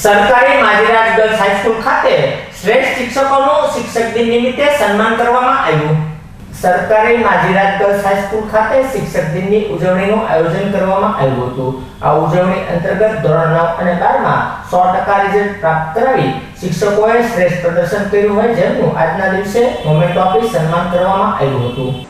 સરકારી માજીરાજ girls high school ખાતે શ્રેષ્ઠ શિક્ષકોનું શિક્ષક દિન નિમિત્તે સન્માન કરવામાં આવ્યું. સરકારી માજીરાજ ગર્લ્સ હાઈસ્કૂલ ખાતે શિક્ષક દિનની ઉજવણીનું આયોજન કરવામાં આવ્યું હતું. આ ઉજવણી અંતર્ગત ધોરણ નવ અને બારમાં સો ટકા રિઝલ્ટ પ્રાપ્ત કરાવી શિક્ષકોએ શ્રેષ્ઠ પ્રદર્શન કર્યું હોય જેમનું આજના દિવસે મોમેન્ટ ઓફિસ સન્માન કરવામાં આવ્યું હતું.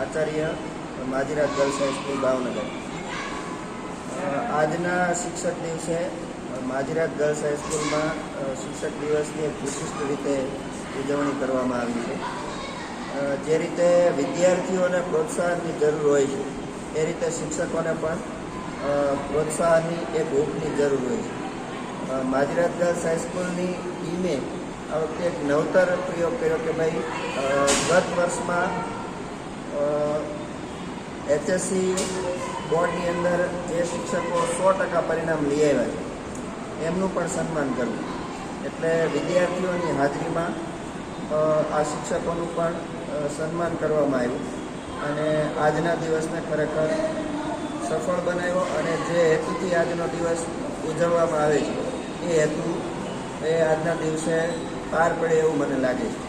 Acharya માજીરાજ girls high school Bhavnagar. આજના શિક્ષક દિવસે માજીરાજ ગર્લ્સ હાઈસ્કૂલમાં શિક્ષક દિવસની એક વિશિષ્ટ રીતે ઉજવણી કરવામાં આવી છે. જે રીતે વિદ્યાર્થીઓને પ્રોત્સાહનની જરૂર હોય છે, એ રીતે શિક્ષકોને પણ પ્રોત્સાહનની એક હૂકની જરૂર હોય છે. માજીરાત ગર્લ્સ હાઈસ્કૂલની ટીમે આ વખતે એક નવતર પ્રયોગ કર્યો કે ભાઈ ગત વર્ષમાં એચએસસી બોર્ડની અંદર જે શિક્ષકો સો ટકા પરિણામ લઈ આવ્યા છે, એમનું પણ સન્માન કરવું. એટલે વિદ્યાર્થીઓની હાજરીમાં આ શિક્ષકોનું પણ સન્માન કરવામાં આવ્યું. અને આજના દિવસને ખરેખર સફળ બનાવ્યો અને જે હેતુથી આજનો દિવસ ઉજવવામાં આવે છે, એ હેતુ એ આજના દિવસે પાર પડે એવું મને લાગે છે.